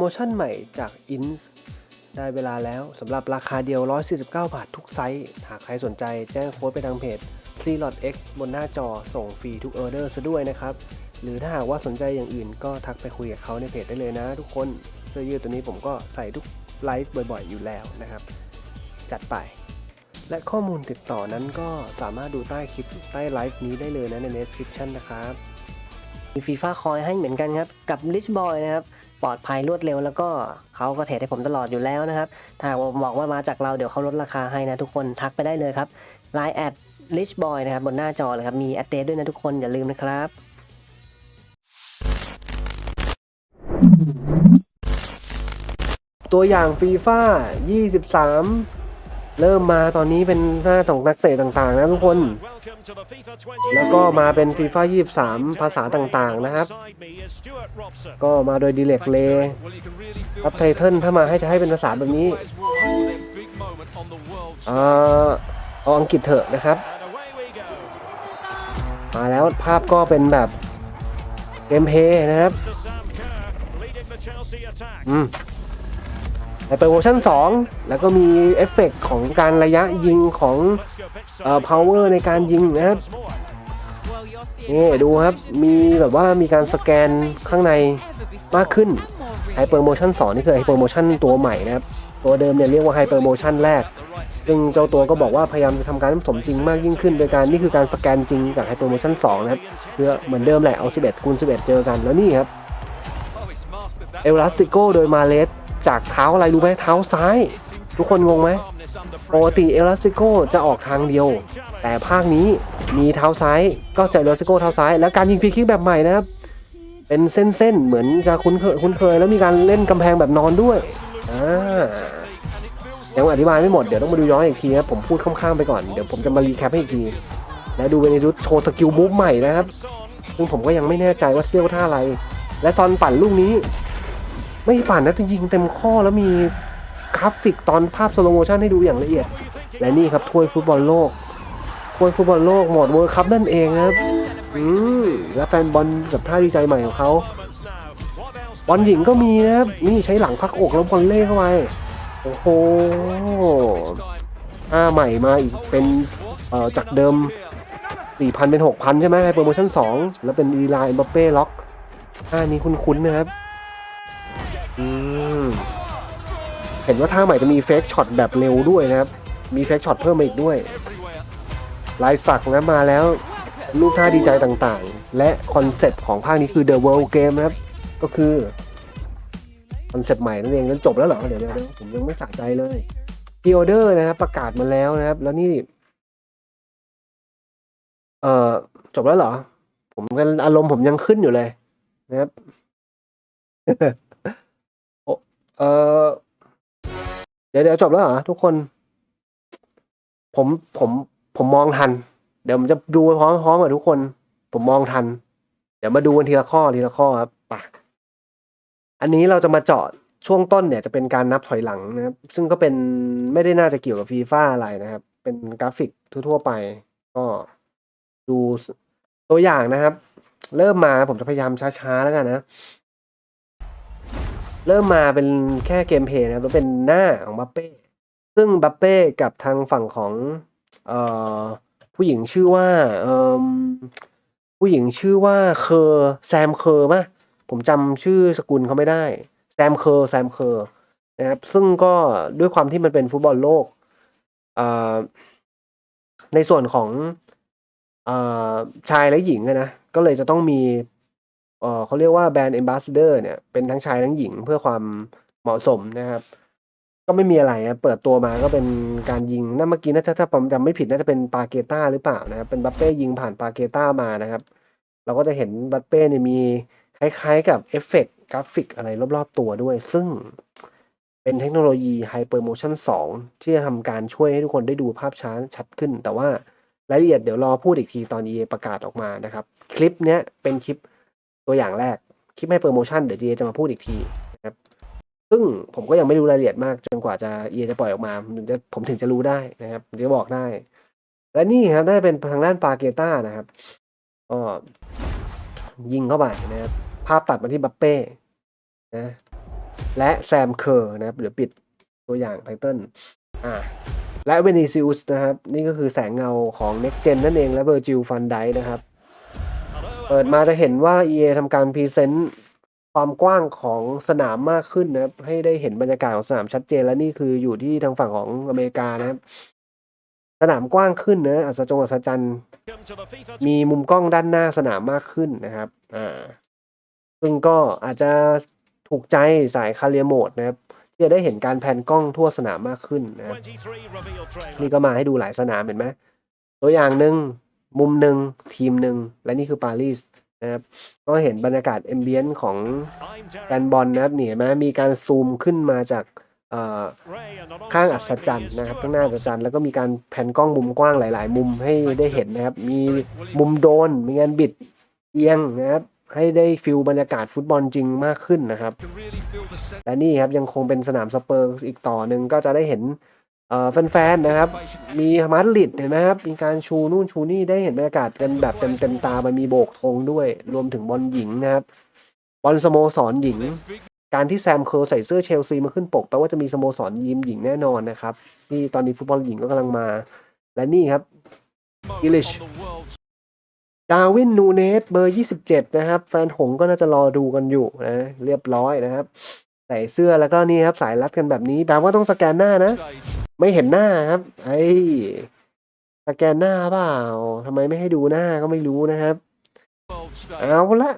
โปรโมชั่นใหม่จาก i n s ได้เวลาแล้วสำหรับราคาเดียว 149 บาททุกไซส์ หากใครสนใจแจ้งโค้ดไปทางเพจ c l o t x บนหน้าจอส่งฟรีทุกออเดอร์ซะด้วยนะครับ หรือถ้าหากว่าสนใจอย่างอื่นก็ทักไปคุยกับเขาในเพจได้เลยนะทุกคนเสื้อยืดตัวนี้ผมก็ใส่ทุกไลฟ์บ่อยๆ อยู่แล้วนะครับ จัดไป และข้อมูลติดต่อนั้นก็สามารถดูใต้คลิปใต้ไลฟ์นี้ได้เลยนะใน description นะครับมีฟีฟ่าคอยให้เหมือนกันครับ กับ Rich Boy นะครับ ปลอดภัยรวดเร็ว แล้วก็เขาก็เทรดให้ผมตลอดอยู่แล้วนะครับ ถ้าบอกว่ามาจากเราเดี๋ยวเขาลดราคาให้นะทุกคนทักไปได้เลยครับไลน์แอดลิชบอยนะครับบนหน้าจอเลยครับ มีแอดเดด้วยนะทุกคนอย่าลืมนะครับตัวอย่างฟีฟ่า23 เริ่มมาตอนนี้เป็นหน้าของนักเตะต่างๆ นะทุกคน แล้วก็มาเป็นฟีฟ่า23 ภาษาต่างๆนะครับ ก็มาโดยดีเล็กเลครับไทเทิลถ้ามาให้จะให้เป็นภาษาแบบนี้เอ่อเอาอังกฤษเถอะนะครับ มาแล้วภาพก็เป็นแบบเกมเพย์นะครับ อืม ไฮเปอร์โมชั่น2 แล้วก็มีเอฟเฟกต์ของการระยะยิงของเอ่อ power ในการยิงนะครับนี่ดูครับ มีแบบว่ามีการสแกนข้างในมากขึ้น Hyper Motion 2นี่คือ Hyper Motion ตัวใหม่นะครับ ตัวเดิมเนี่ยเรียกว่า Hyper Motion แรก ซึ่งเจ้าตัวก็บอกว่าพยายามจะทำการให้สมจริงมากยิ่งขึ้น โดยการนี่คือการสแกนจริงจาก Hyper Motion 2นะครับเพื่อเหมือนเดิมแหละเอา 11คูณ11 เจอกันแล้วนี่ครับเอล a สติโกโดยมาเลส จากเท้าอะไรรู้ไหมเท้าซ้าย ทุกคนงงไหมปกติเอล a สติโกจะออกทางเดียว แต่ภาคนี้มีเท้าซ้ายก็จะเอล a สติโกเท้าซ้าย แล้วการยิงฟรีคิกแบบใหม่นะครับ เป็นเส้นๆ เหมือนจะคุ้นเคยคุ้นเคย แล้วมีการเล่นกำแพงแบบนอนด้วยอ่ายังอธิบายไม่หมด เดี๋ยวต้องมาดูย้อนอีกทีนะผมพูดข้างๆไปก่อน เดี๋ยวผมจะมารีแคปให้อีกที และดูเวนิรุตโชว์สกิลมูฟใหม่นะครับ ซึ่งผมก็ยังไม่แน่ใจว่าเซี่ยวท่าอะไร และซอนปั่นลูกนี้ ไม่ปั่นนะจะยิงเต็มข้อแล้วมีกราฟิกตอนภาพสโลโมชันให้ดูอย่างละเอียด และนี่ครับถ้วยฟุตบอลโลกถ้วยฟุตบอลโลกหมดเวิร์คัพนั่นเองครับอืมและแฟนบอลกับท่าดีใจใหม่ของเขาบอลหญิงก็มีนะครับนี่ใช้หลังพักอกแล้วบอลเล่เข้าไปโอ้โหท่าใหม่มาอีกเป็นเอ่อจากเดิม 4,000 เป็น 6,000 ใช่ไหมโปรโมชั่น 2 แล้วเป็นอีไลน์บัปเป้ล็อกท่านี้คุ้นๆนะครับ อืมเห็นว่าท่าใหม่จะมีเฟกช็อตแบบเร็วด้วยนะครับ มีเฟกช็อตเพิ่มมาอีกด้วย ลายสักนะมาแล้วลูกท่าดีใจต่างๆ และคอนเซปต์ของภาคนี้คือ The World Game นะครับ ก็คือคอนเซปต์ใหม่นั่นเองนั้นจบแล้วเหรอ เดี๋ยวเดี๋ยวผมยังไม่สะใจเลยพีออเดอร์นะครับ ประกาศมาแล้วนะครับ แล้วนี่ เอ่อ จบแล้วเหรอ ผมกันอารมณ์ผมยังขึ้นอยู่เลยนะครับ เออเดี๋ยวเดี๋ยวจบแล้วเหรอทุกคน ผมผมผมมองทัน เดี๋ยวผมจะดูไปพร้อมๆกับทุกคน ผมมองทัน เดี๋ยวมาดูกันทีละข้อทีละข้อครับไปอันนี้เราจะมาเจาะช่วงต้นเนี่ยจะเป็นการนับถอยหลังนะครับ ซึ่งก็เป็นไม่ได้น่าจะเกี่ยวกับฟีฟ่าอะไรนะครับ เป็นกราฟิกทั่วๆไป ก็ดูตัวอย่างนะครับ เริ่มมาผมจะพยายามช้าๆแล้วกันนะ เริ่มมาเป็นแค่เกมเพลย์นะครับแล้วเป็นหน้าของบัปเป้ซึ่งบัปเป้กับทางฝั่งของเอ่อผู้หญิงชื่อว่าเอ่อผู้หญิงชื่อว่าเคอร์แซมเคอร์ป่ะผมจำชื่อสกุลเขาไม่ได้แซมเคอร์แซมเคอร์นะครับซึ่งก็ด้วยความที่มันเป็นฟุตบอลโลกเอ่อในส่วนของเอ่อชายและหญิงนะก็เลยจะต้องมี เอ่อเขาเรียกว่าแบรนด์ Ambassador เนี่ยเป็นทั้งชายทั้งหญิงเพื่อความเหมาะสมนะครับ ก็ไม่มีอะไรนะเปิดตัวมาก็เป็นการยิงนั่นเมื่อกี้น่าจะถ้าผมจำไม่ผิดน่าจะเป็นปาเกต้าหรือเปล่านะครับ เป็นบัปเป้ยิงผ่านปาเกต้ามานะครับ เราก็จะเห็นบัปเป้เนี่ยมีคล้ายๆกับเอฟเฟกต์กราฟิกอะไรรอบๆตัวด้วย ซึ่งเป็นเทคโนโลยี Hyper Motion 2 ที่จะทำการช่วยให้ทุกคนได้ดูภาพช้าชัดขึ้น แต่ว่ารายละเอียดเดี๋ยวรอพูดอีกทีตอน EA ประกาศออกมานะครับ คลิปเนี้ยเป็นคลิป ตัวอย่างแรกคลิปให้โปรโมชั่นเดี๋ยว GA จะมาพูดอีกทีนะครับซึ่งผมก็ยังไม่รู้รายละเอียดมาก จนกว่าจะ EA จะปล่อยออกมาผมถึงจะผมถึงจะรู้ได้นะครับผมจะบอกได้ และนี่ครับได้เป็นทางด้านปาเกต้านะครับก็ยิงเข้าไปนะครับภาพตัดมาที่บัปเป้นะและแซมเคอร์นะครับเดี๋ยวปิดตัวอย่างไตเติลอ่าและเวนิซิอุสนะครับ นี่ก็คือแสงเงาของ Next Gen นั่นเองและเ i อร์จิลฟันไดนะครับ เปิดมาจะเห็นว่า EA ทำการพรีเซนต์ความกว้างของสนามมากขึ้นนะครับ ให้ได้เห็นบรรยากาศของสนามชัดเจนและนี่คืออยู่ที่ทางฝั่งของอเมริกานะครับ สนามกว้างขึ้นนะอัศจงอัศจรรย์มีมุมกล้องด้านหน้าสนามมากขึ้นนะครับอ่าซึ่งก็อาจจะถูกใจสายคาเรียโหมดนะครับที่จะได้เห็นการแผนกล้องทั่วสนามมากขึ้นนะครับนี่ก็มาให้ดูหลายสนามเห็นไหมตัวอย่างหนึ่ง มุมหนึ่งทีมหนึ่งและนี่คือปารีสนะครับก็เห็นบรรยากาศเอมเบียนของแฟนบอลนะครับนี่เห็นไหมมีการซูมขึ้นมาจากข้างอัศจรรย์นะครับข้างหน้าอัศจรรย์แล้วก็มีการแผ่นกล้องมุมกว้างหลาย ๆ มุมให้ได้เห็นนะครับ มีมุมโดน มีงานบิดเอียงนะครับ ให้ได้ฟิลบรรยากาศฟุตบอลจริงมากขึ้นนะครับและนี่ครับยังคงเป็นสนามสเปอร์อีกต่อหนึ่งก็จะได้เห็น แฟนๆนะครับ มีมาดริดเห็นไหมครับ มีการชูนู่นชูนี่ได้เห็นบรรยากาศกันแบบเต็มเต็มๆตา มันมีโบกธงด้วย รวมถึงบอลหญิงนะครับ บอลสโมสรหญิง การที่แซมเคอร์ใส่เสื้อเชลซีมาขึ้นปกแปลว่าจะมีสโมสรยิมหญิงแน่นอนนะครับ ที่ตอนนี้ฟุตบอลหญิงก็กำลังมา และนี่ครับ Ilish ดาวินนูเนสเบอร์ 27 นะครับ แฟนหงก็น่าจะรอดูกันอยู่นะ เรียบร้อยนะครับ ใส่เสื้อแล้วก็นี่ครับสายรัดกันแบบนี้แปลว่าต้องสแกนหน้านะ ไม่เห็นหน้าครับ ไอ้สแกนหน้าเปล่าทำไมไม่ให้ดูหน้าก็ไม่รู้นะครับ เอาละ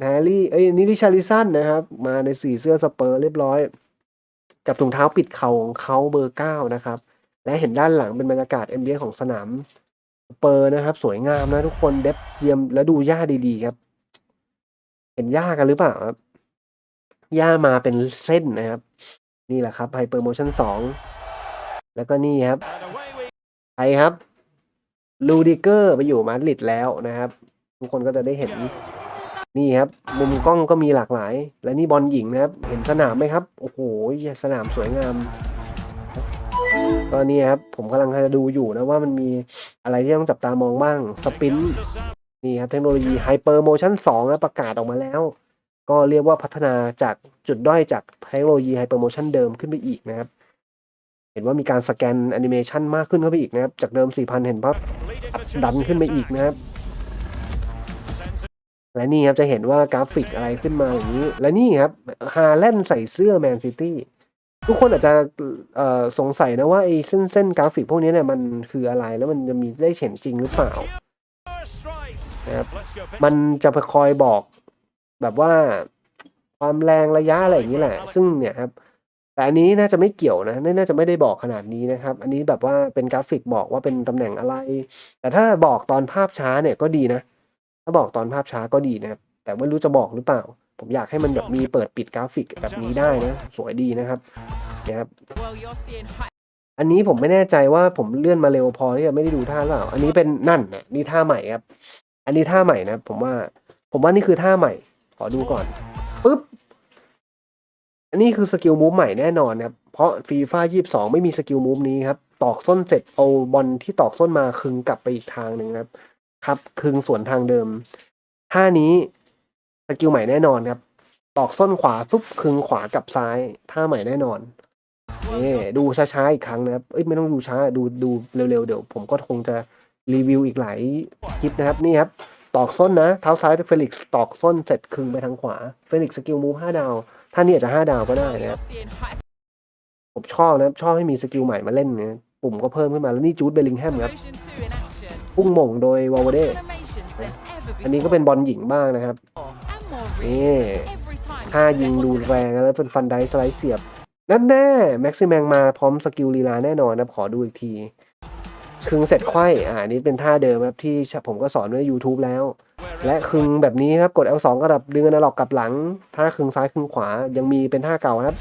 แฮร์รี่ เอ้ยนี่ริชาริสันนะครับ มาในสีเสื้อสเปอร์เรียบร้อย กับถุงเท้าปิดเข่าของเขาเบอร์เก้านะครับ และเห็นด้านหลังเป็นบรรยากาศเอ็มบีของสนามสเปอร์นะครับ สวยงามนะทุกคนเด็บเยี่ยมแล้วดูหญ้าดีๆครับ เห็นหญ้ากันหรือเปล่าครับหญ้ามาเป็นเส้นนะครับ นี่แหละครับไฮเปอร์โมชั่นสอง แล้วก็นี่ครับใครครับลูดิเกอร์ไปอยู่มาดริดแล้วนะครับ ทุกคนก็จะได้เห็นนี่ครับ มุมกล้องก็มีหลากหลาย และนี่บอลหญิงนะครับ เห็นสนามไหมครับ โอ้โหสนามสวยงามก็นี่ครับ ผมกำลังจะดูอยู่นะว่ามันมีอะไรที่ต้องจับตามองบ้างสปินนี่ครับเทคโนโลยี Hyper Motion 2นะประกาศออกมาแล้ว ก็เรียกว่าพัฒนาจากจุดด้อยจากเทคโนโลยี Hyper Motion เดิมขึ้นไปอีกนะครับ เห็นว่ามีการสแกนแอนิเมชันมากขึ้นเข้าไปอีกนะครับ จากเดิม 4,000 เห็นปั๊บดันขึ้นไปอีกนะครับ และนี่ครับจะเห็นว่ากราฟิกอะไรขึ้นมาอย่างนี้ และนี่ครับฮาแลนใส่เสื้อแมนซิตี้ทุกคนอาจจะสงสัยนะว่าไอ้เส้นเส้นกราฟิกพวกนี้เนี่ยมันคืออะไรแล้วมันจะมีได้เห็นจริงหรือเปล่านะครับมันจะคอยบอกแบบว่าความแรงระยะอะไรอย่างนี้แหละ ซึ่งเนี่ยครับ แต่อันนี้น่าจะไม่เกี่ยวนะน่าจะไม่ได้บอกขนาดนี้นะครับ อันนี้แบบว่าเป็นกราฟิกบอกว่าเป็นตำแหน่งอะไร แต่ถ้าบอกตอนภาพช้าเนี่ยก็ดีนะ ถ้าบอกตอนภาพช้าก็ดีนะครับ แต่ไม่รู้จะบอกหรือเปล่า ผมอยากให้มันแบบมีเปิดปิดกราฟิกแบบนี้ได้นะ สวยดีนะครับเนี่ยครับอันนี้ผมไม่แน่ใจว่าผมเลื่อนมาเร็วพอที่จะไม่ได้ดูท่าหรือเปล่า อันนี้เป็นนั่นนะนี่ท่าใหม่ครับ อันนี้ท่าใหม่นะผมว่า ผมว่านี่คือท่าใหม่ ขอดูก่อนปึ๊บ นนี้คือสกิลมูฟใหม่แน่นอนครับ เพราะฟีฟ่ายี่สิบสองไม่มีสกิลมูฟนี้ครับ ตอกส้นเสร็จเอาบอลที่ตอกส้นมาคึงกลับไปอีกทางหนึ่งครับ ครับคึงสวนทางเดิมท่านี้สกิลใหม่แน่นอนครับ ตอกส้นขวาซุบคึงขวากลับซ้ายท่าใหม่แน่นอนนี่ดูช้าๆอีกครั้งนะครับ เอ้ยไม่ต้องดูช้าดูดูเร็วๆเดี๋ยว ผมก็คงจะรีวิวอีกหลายคลิปนะครับนี่ครับ ตอกส้นนะเท้าซ้ายเฟลิกซ์ตอกส้นเสร็จคึงไปทางขวาเฟลิกซ์สกิลมูฟห้าดาว ท่านี้อาจจะห้าดาวก็ได้นะครับผมชอบนะครับชอบให้มีสกิลใหม่มาเล่นนะปุ่มก็เพิ่มขึ้นมาแล้วนี่จูดเบลลิงแฮมครับพุ่งหม่งโดยวาวเดอันนี้ก็เป็นบอลหญิงบ้างนะครับนี่ท่ายิงดูแรงแล้วเป็นฟันไดสไลด์เสียบนั่นแน่แม็กซิแมงมาพร้อมสกิลลีลาแน่นอนนะขอดูอีกทีคึงเสร็จไขว้อ่าอันนี้เป็นท่าเดิมครับที่ผมก็สอนไว้ YouTube แล้ว และคึงแบบนี้ครับกด L2 ก็ดับดึงอนาล็อกกลับหลังท่าคึงซ้ายคึงขวายังมีเป็นท่าเก่าครับ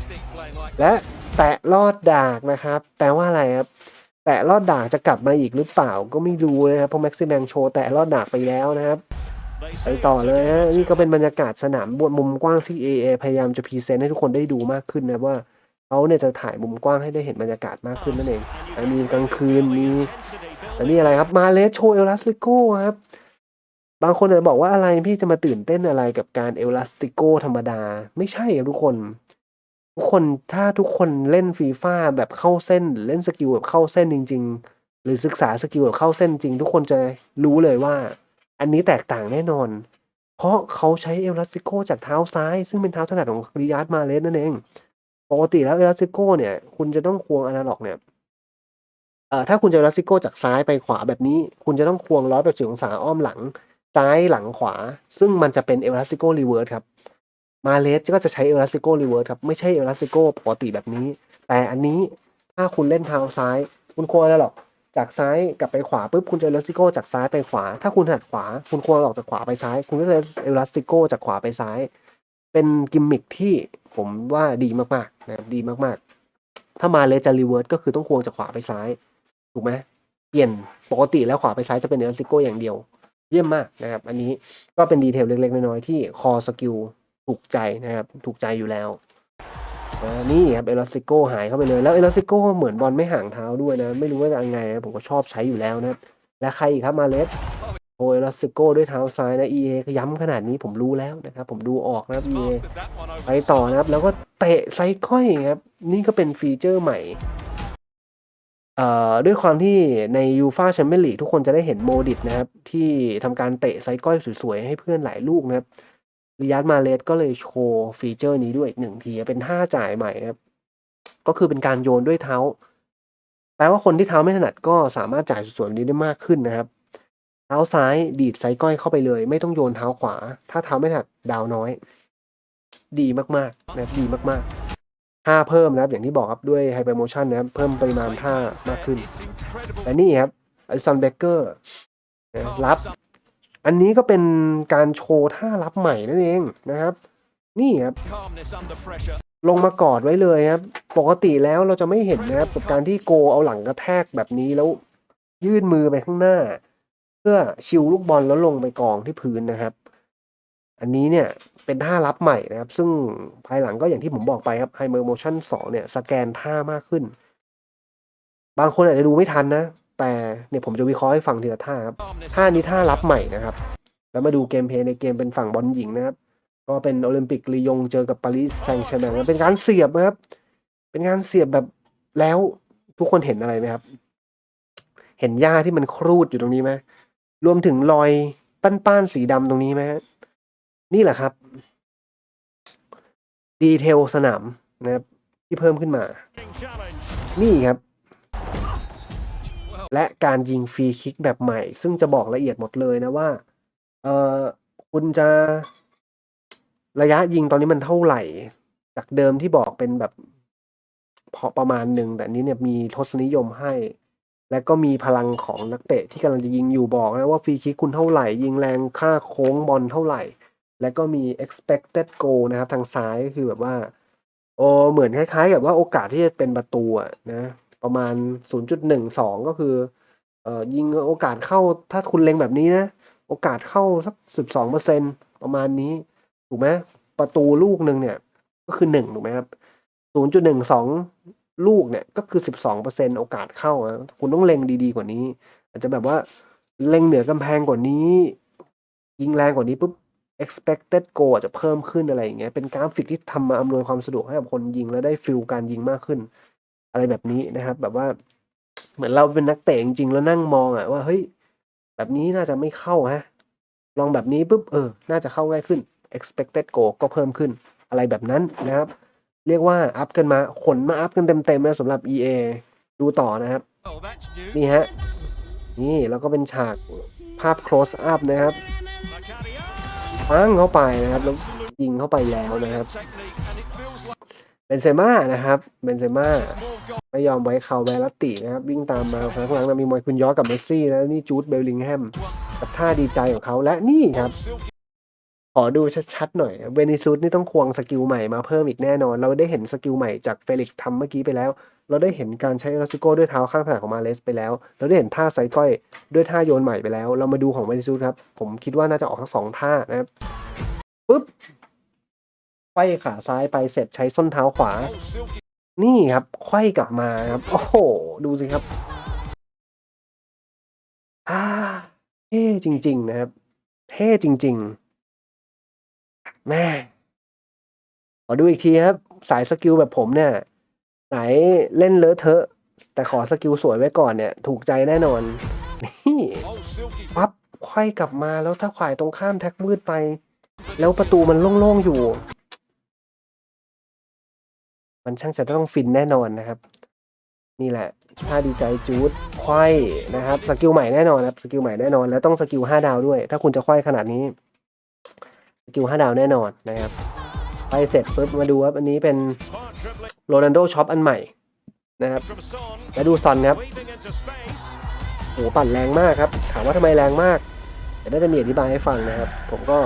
และแตะลอดดากนะครับ แปลว่าอะไรครับ แตะลอดดากจะกลับมาอีกหรือเปล่าก็ไม่รู้นะครับเพราะแม็กซิแมงโชว์แตะลอดดากไปแล้วนะครับไปต่อเลยฮะนี่ก็เป็นบรรยากาศสนามบนมุมกว้างที่ AA พยายามจะพรีเซนต์ให้ทุกคนได้ดูมากขึ้นนะว่าเขาเนี่ยจะถ่ายมุมกว้างให้ได้เห็นบรรยากาศมากขึ้นนั่นเองอันมีกลางคืนมีอันนี้อะไรครับมาเลสโชเอลาสติโก้ครับ บางคนอาจจะบอกว่าอะไรพี่จะมาตื่นเต้นอะไรกับการเอลาสติโกธรรมดา ไม่ใช่ครับทุกคน ทุกคนถ้าทุกคนเล่นฟีฟ่าแบบเข้าเส้น เล่นสกิลแบบเข้าเส้นจริง ๆ หรือศึกษาสกิลแบบเข้าเส้นจริง ทุกคนจะรู้เลยว่า อันนี้แตกต่างแน่นอน เพราะเขาใช้เอลาสติโกจากเท้าซ้าย ซึ่งเป็นเท้าถนัดของริยาร์ดมาเลสนั่นเองปกติแล้วเอลาสติโกเนี่ย คุณจะต้องควงอนาล็อกเนี่ยเอ่อถ้าคุณจะเอลาสติโกจากซ้ายไปขวาแบบนี้ คุณจะต้องควงร้อยแปดสิบองศาอ้อมหลัง ซ้ายหลังขวา ซึ่งมันจะเป็นเอลาสติโกรีเวิร์สครับ มาเลสก็จะใช้เอลาสติโกรีเวิร์สครับ ไม่ใช่เอลาสติโกปกติแบบนี้ แต่อันนี้ถ้าคุณเล่นเท้าซ้าย คุณควรแล้วหรอกจากซ้ายกลับไปขวาปุ๊บคุณจะเอลาสติโกจากซ้ายไปขวา ถ้าคุณถนัดขวา คุณควรออกจากขวาไปซ้าย คุณก็จะเอลาสติโกจากขวาไปซ้าย เป็นกิมมิคที่ผมว่าดีมากๆนะครับดีมากๆ ถ้ามาเลสจะรีเวิร์สก็คือต้องควงจากขวาไปซ้ายถูกไหมเปลี่ยนปกติแล้วขวาไปซ้ายจะเป็นเอลาสติโกอย่างเดียว เยี่ยมมากนะครับ อันนี้ก็เป็นดีเทลเล็กๆ น้อยๆที่คอสกิลถูกใจนะครับ ถูกใจอยู่แล้วนี่ครับเอลาสติโกหายเข้าไปเลย แล้วเอลาสติโกเหมือนบอลไม่ห่างเท้าด้วยนะ ไม่รู้ว่าจะยังไงนะผมก็ชอบใช้อยู่แล้วนะครับและใครอีกครับมาเลสโอเอลาสติโกด้วยเท้าซ้ายนะ EA ก็ย้ำขนาดนี้ผมรู้แล้วนะครับผมดูออกนะครับ EA ไปต่อนะครับ แล้วก็เตะไซค่อยครับนี่ก็เป็นฟีเจอร์ใหม่ เอ่อด้วยความที่ในยูฟาแชมเปี้ยนลีกทุกคนจะได้เห็นโมดิตนะครับ ที่ทำการเตะไซก้อยสวยๆ ให้เพื่อนหลายลูกนะครับริยัตมาเลสก็เลยโชว์ฟีเจอร์นี้ด้วยอีกหนึ่งทีเป็นท่าจ่ายใหม่นะครับ ก็คือเป็นการโยนด้วยเท้า แปลว่าคนที่เท้าไม่ถนัดก็สามารถจ่ายสวยๆนี้ได้มากขึ้นนะครับ เท้าซ้ายดีดไซก้อยเข้าไปเลย ไม่ต้องโยนเท้าขวา ถ้าเท้าไม่ถนัดดาวน้อย ดีมากๆนะครับดีมากๆ ท่าเพิ่มนะครับ อย่างที่บอกครับด้วยไฮเปอร์โมชันนะครับ เพิ่มปริมาณท่ามากขึ้น และนี่ครับอลิสันเบเกอร์รับ อันนี้ก็เป็นการโชว์ท่ารับใหม่นั่นเองนะครับ นี่ครับ ลงมากอดไว้เลยครับ ปกติแล้วเราจะไม่เห็นนะครับกับการที่โกเอาหลังกระแทกแบบนี้แล้วยื่นมือไปข้างหน้า เพื่อชิวลูกบอลแล้วลงไปกองที่พื้นนะครับ อันนี้เนี่ยเป็นท่ารับใหม่นะครับ ซึ่งภายหลังก็อย่างที่ผมบอกไปครับ h y p e r Motion 2เนี่ยสแกนท่ามากขึ้น บางคนอาจจะดูไม่ทันนะ แต่เนี่ยผมจะวิเคราะห์ให้ฟังทีละท่าครับท่านี้ท่ารับใหม่นะครับ แล้วมาดูเกมเพลย์ในเกมเป็นฝั่งบอลหญิงนะครับ ก็เป็นโอลิมปิกลียงเจอกับปารีสแซงต์แชร์แมงเป็นการเสียบนะครับ เป็นการเสียบแบบแล้วทุกคนเห็นอะไรไหมครับ เห็นหญ้าที่มันครูดอยู่ตรงนี้ไหมรวมถึงรอยป้านๆสีดำตรงนี้ไหมฮะ นี่แหละครับ ดีเทลสนามนะครับที่เพิ่มขึ้นมา นี่ครับ และการยิงฟรีคิกแบบใหม่ ซึ่งจะบอกละเอียดหมดเลยนะว่า เออคุณจะระยะยิงตอนนี้มันเท่าไหร่ จากเดิมที่บอกเป็นแบบพอประมาณหนึ่ง แต่นี้เนี่ยมีทศนิยมให้ และก็มีพลังของนักเตะที่กำลังจะยิงอยู่บอกนะว่าฟรีคิกคุณเท่าไหร่ ยิงแรงค่าโค้งบอลเท่าไหร่ และก็มี expected goal นะครับ ทางซ้ายก็คือแบบว่าโอเหมือนคล้ายๆ กับว่าโอกาสที่จะเป็นประตูอะนะ ประมาณ 0.12 ก็คือเอ่อยิงโอกาสเข้าถ้าคุณเล็งแบบนี้นะ โอกาสเข้าสัก 12%ประมาณนี้ ถูกไหมประตูลูกหนึ่งเนี่ย ก็คือ1ถูกไหมครับ 0.12 ลูกเนี่ย ก็คือ 12%โอกาสเข้าอะคุณต้องเล็งดีๆ กว่านี้ อาจจะแบบว่าเล็งเหนือกำแพงกว่านี้ ยิงแรงกว่านี้ปุ๊บ expected goal อาจจะเพิ่มขึ้นอะไรอย่างเงี้ยเป็นกราฟิกที่ทำมาอำนวยความสะดวกให้กับคนยิงแล้วได้ฟิลการยิงมากขึ้น อะไรแบบนี้นะครับ แบบว่าเหมือนเราเป็นนักเตะจริงๆแล้วนั่งมองอะว่าเฮ้ยแบบนี้น่าจะไม่เข้าฮะ ลองแบบนี้ปุ๊บเออ น่าจะเข้าง่ายขึ้น expected goal ก็เพิ่มขึ้น อะไรแบบนั้นนะครับ เรียกว่าอัพกันมาขนมาอัพกันเต็มๆนะสำหรับ EA ดูต่อนะครับ นี่ฮะ นี่แล้วก็เป็นฉากภาพ close up นะครับ ปังเข้าไปนะครับแล้วยิงเข้าไปแล้วนะครับเบนเซม่านะครับเบนเซม่าไม่ยอมไว้เขาแวรัตตินะครับ วิ่งตามมาข้างหลังมีมอยคุณยอกับเมสซี่ แล้วนี่จูดเบลลิงแฮมกับท่าดีใจของเขาและนี่ครับ ขอดูชัดๆหน่อย เวนิซูสนี่ต้องควงสกิลใหม่มาเพิ่มอีกแน่นอน เราได้เห็นสกิลใหม่จากเฟลิกซ์ทำเมื่อกี้ไปแล้ว เราได้เห็นการใช้ลาซิโก้ด้วยเท้าข้างถนัดของมาเลสไปแล้ว เราได้เห็นท่าไซก้อยด้วยท่าโยนใหม่ไปแล้ว เรามาดูของเวนิซูสครับ ผมคิดว่าน่าจะออกทั้งสองท่านะครับปุ๊บไขว้ขาซ้ายไปเสร็จใช้ส้นเท้าขวา นี่ครับไขว้กลับมาครับ โอ้โห ดูสิครับอ่าเท่จริง ๆ นะครับ เท่จริง ๆ แม่ขอดูอีกทีครับ สายสกิลแบบผมเนี่ย ไหนเล่นเลอะเทอะ แต่ขอสกิลสวยไว้ก่อนเนี่ย ถูกใจแน่นอน นี่ปั๊บไขว้กลับมาแล้วถ้าขวายตรงข้ามแท็กมืดไป แล้วประตูมันโล่งๆอยู่ มันช่างจะต้องฟินแน่นอนนะครับ นี่แหละ ถ้าดีใจจูดไขว้นะครับ สกิลใหม่แน่นอนครับ สกิลใหม่แน่นอน แล้วต้องสกิลห้าดาวด้วย ถ้าคุณจะไขว้ขนาดนี้ สกิลห้าดาวแน่นอนนะครับ ไปเสร็จปุ๊บมาดูครับ อันนี้เป็น โรนัลโดช็อปอันใหม่นะครับแล้วดูซอนครับโหปั่นแรงมากครับ ถามว่าทำไมแรงมากเดี๋ยวน่าจะมีอธิบายให้ฟังนะครับ ผมก็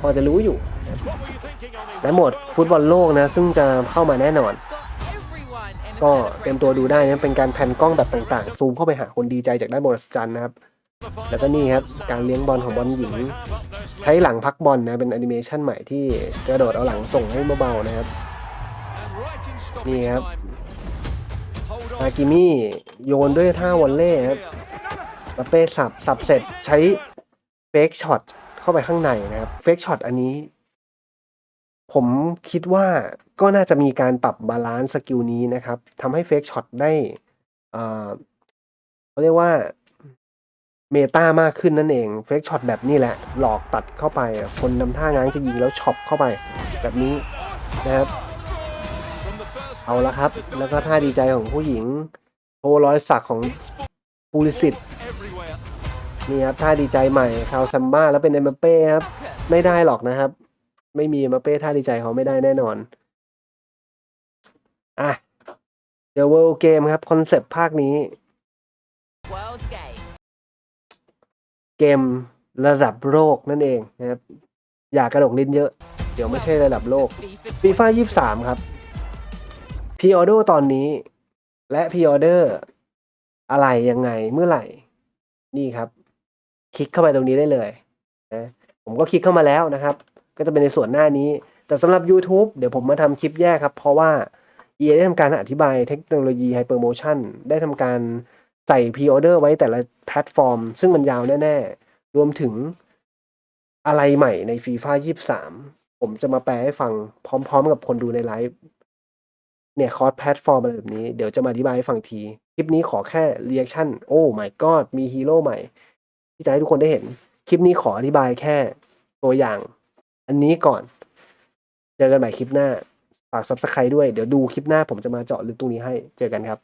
พอจะรู้อยู่และหมดฟุตบอลโลกนะ ซึ่งจะเข้ามาแน่นอน ก็เตรียมตัวดูได้นะเป็นการแผ่นกล้องแบบต่างๆ ซูมเข้าไปหาคนดีใจจากด้านบนจันนะครับ แล้วก็นี่ครับ การเลี้ยงบอลของบอลหญิง ใช้หลังพักบอลนะ เป็นแอนิเมชันใหม่ที่กระโดดเอาหลังส่งให้เบาๆนะครับ นี่ครับอากิมี่โยนด้วยท่าวอลเล่ครับลาเป้สับสับเสร็จใช้เฟกช็อตเข้าไปข้างในนะครับเฟกช็อตอันนี้ ผมคิดว่าก็น่าจะมีการปรับบาลานซ์สกิลนี้นะครับทำให้เฟกช็อตได้อ่าเขาเรียกว่าเมตามากขึ้นนั่นเองเฟกช็อตแบบนี้แหละ หลอกตัดเข้าไปอะคนนำท่าง้างจะยิงแล้วช็อปเข้าไป แบบนี้นะครับ เอาละครับ แล้วก็ท่าดีใจของผู้หญิงโชว์รอยสักของปูริสิตนี่ครับท่าดีใจใหม่ชาวซัมบ้าแล้วเป็นเอ็มเป้ครับไม่ได้หรอกนะครับ ไม่มีเอ็มเป้ท่าดีใจเขาไม่ได้แน่นอนอะเดี๋ยว World Game ครับคอนเซปต์ภาคนี้ เกมระดับโลกนั่นเองนะครับ อย่ากระดกลิ้นเยอะ เดี๋ยวไม่ใช่ระดับโลกฟีฟ่ายี่สามครับ พ r ออเดอร์ตอนนี้ และพ r ออเดอร์อะไรยังไงเมื่อไหร่ นี่ครับ คลิกเข้าไปตรงนี้ได้เลยนะผมก็คลิกเข้ามาแล้วนะครับ ก็จะเป็นในส่วนหน้านี้ แต่สำหรับ YouTube เดี๋ยวผมมาทำคลิปแยกครับ เพราะว่า EA ได้ทำการอธิบายเทคโนโลยี Hypermotion ได้ทำการใส่พ r ออเดอร์ไว้แต่ละแพลตฟอร์ม ซึ่งมันยาวแน่ ๆ รวมถึงอะไรใหม่ในฟีฟ่า23ผมจะมาแปลให้ฟังพร้อม ๆ กับคนดูในไลฟ์ เนี่ยคอร์สแพลตฟอร์มอะไรแบบนี้ เดี๋ยวจะมาอธิบายให้ฟังที คลิปนี้ขอแค่เรีแอคชั่นโอ้ my god มีฮีโร่ใหม่ ที่จะให้ทุกคนได้เห็น คลิปนี้ขออธิบายแค่ตัวอย่าง อันนี้ก่อน เจอกันใหม่คลิปหน้า ฝาก subscribe ด้วย เดี๋ยวดูคลิปหน้าผมจะมาเจาะลึกตรงนี้ให้ เจอกันครับ